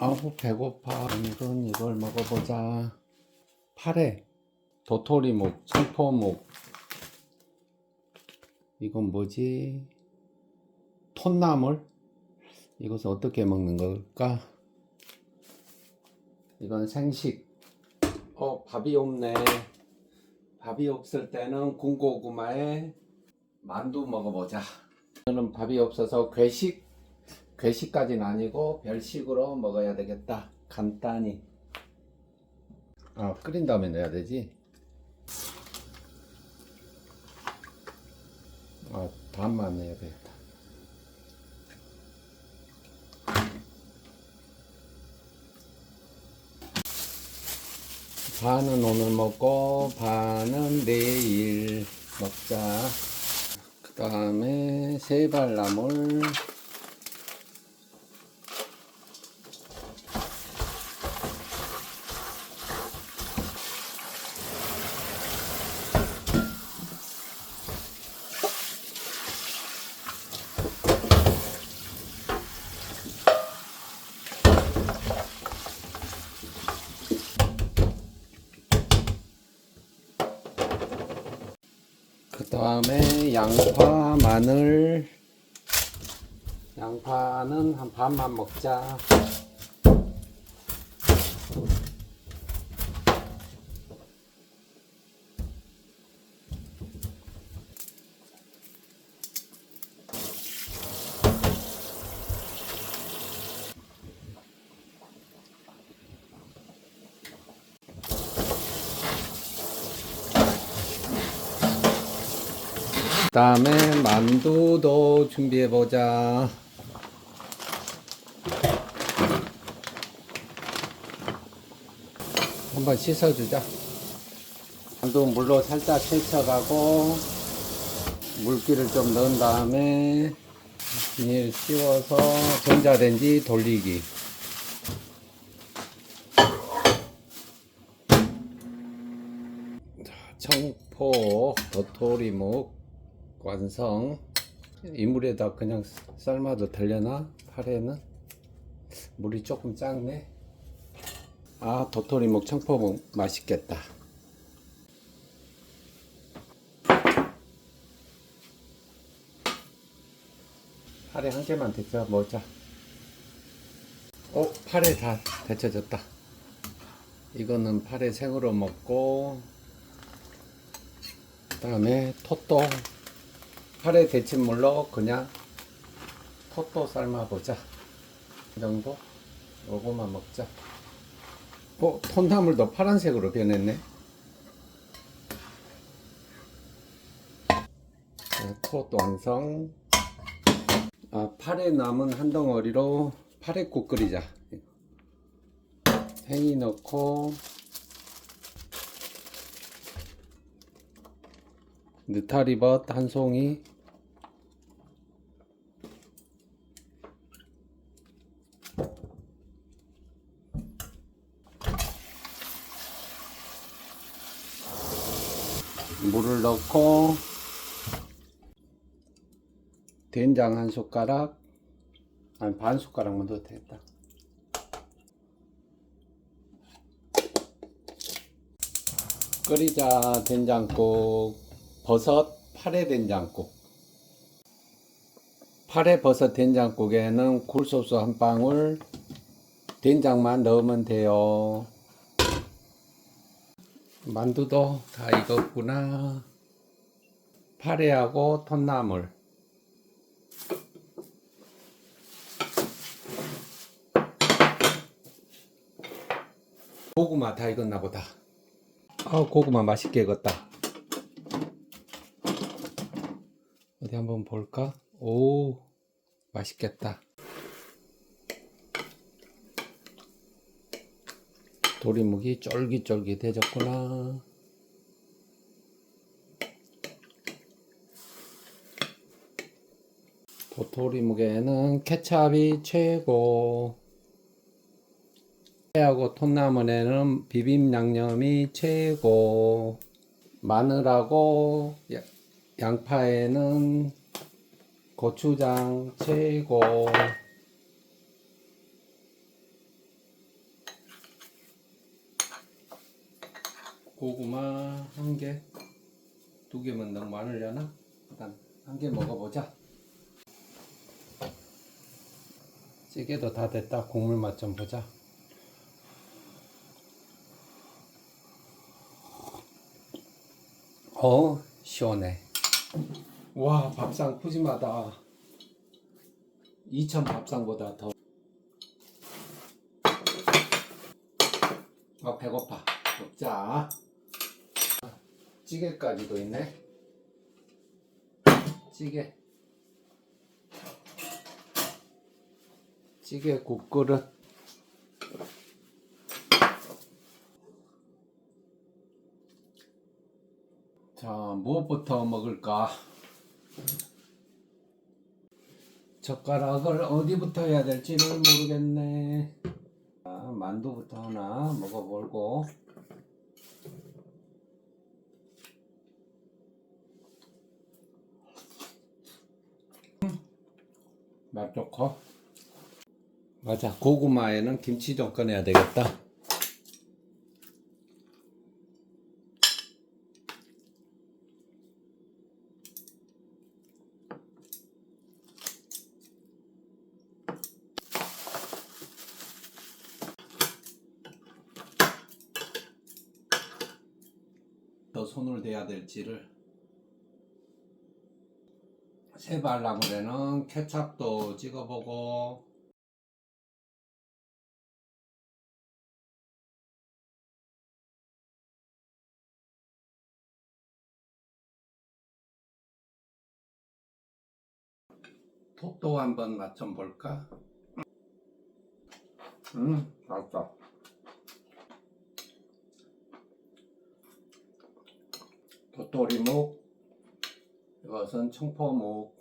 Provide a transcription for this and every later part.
아우 배고파. 오늘은 이걸 먹어보자. 파래 도토리묵 청포묵. 이건 뭐지? 톳나물? 이것은 어떻게 먹는 걸까? 이건 생식. 어 밥이 없네. 밥이 없을 때는 군고구마에 만두 먹어보자. 오늘은 밥이 없어서 괴식 괴식까지는 아니고 별식으로 먹어야 되겠다. 간단히. 아, 끓인 다음에 넣어야 되지. 아, 반만 넣어야 되겠다. 반은 오늘 먹고 반은 내일 먹자. 그 다음에 세발나물 그 다음에 양파, 마늘. 양파는 한 반만 먹자. 다음에 만두도 준비해 보자. 한번 씻어주자. 만두 물로 살짝 씻어가고 물기를 좀 넣은 다음에 비닐 씌워서 전자레인지 돌리기. 자, 청포 도토리묵 완성. 이물에다 그냥 삶아도 되려나? 파래는 물이 조금 작네. 아 도토리묵 청포묵 맛있겠다. 파래 한 개만 데쳐 먹자. 어 파래 다 데쳐졌다. 이거는 파래 생으로 먹고 그 다음에 토또 파래 데친 물로 그냥 토또 삶아 보자. 이 정도? 요거만 먹자. 어, 톤나물도 파란색으로 변했네. 네, 톳 완성. 아, 파래 남은 한 덩어리로 파래국 끓이자. 팽이 넣고 느타리벗 한 송이 물을 넣고 된장 한 숟가락 아니 반 숟가락만 넣어도 되겠다. 끓이자 된장국 버섯 파래 된장국. 파래 버섯 된장국에는 굴소스 한 방울 된장만 넣으면 돼요. 만두도 다 익었구나. 파래하고 톳나물. 고구마 다 익었나 보다. 아 고구마 맛있게 익었다 어디 한번 볼까? 오, 맛있겠다. 도리묵이 쫄깃쫄깃해졌구나. 도토리묵에는 케찹이 최고. 하고 톤나물에는 비빔 양념이 최고. 마늘하고 야- 양파에는 고추장 채고 고구마 한 개, 두 개면 너무 많으려나? 일단 한 개 먹어보자. 찌개도 다 됐다. 국물 맛 좀 보자. 어 시원해. 와, 밥상 푸짐하다. 2천 밥상보다 더. 아, 배고파. 먹자. 찌개까지도 있네. 찌개. 찌개 국그릇. 자, 무엇부터 먹을까? 젓가락을 어디부터 해야 될지를 모르겠네. 자, 만두부터 하나 먹어보고. 맛 좋고. 맞아, 고구마에는 김치 좀 꺼내야 되겠다. 더 손을 대야 될지를 세발나물에는 케찹도 찍어보고 톡도 한번 맛 좀 볼까? 음, 맛있다. 도토리묵, 이것은 청포묵.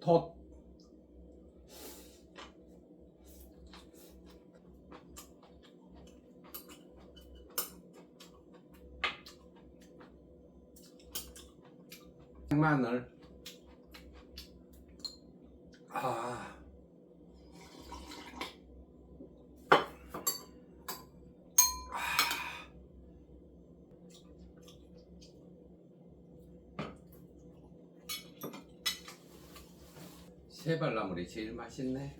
톳. 마늘. 아. 세발나물이 제일 맛있네.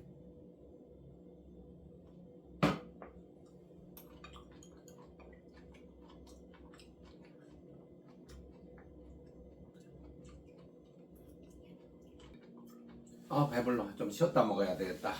아 배불러. 좀 쉬었다 먹어야 되겠다.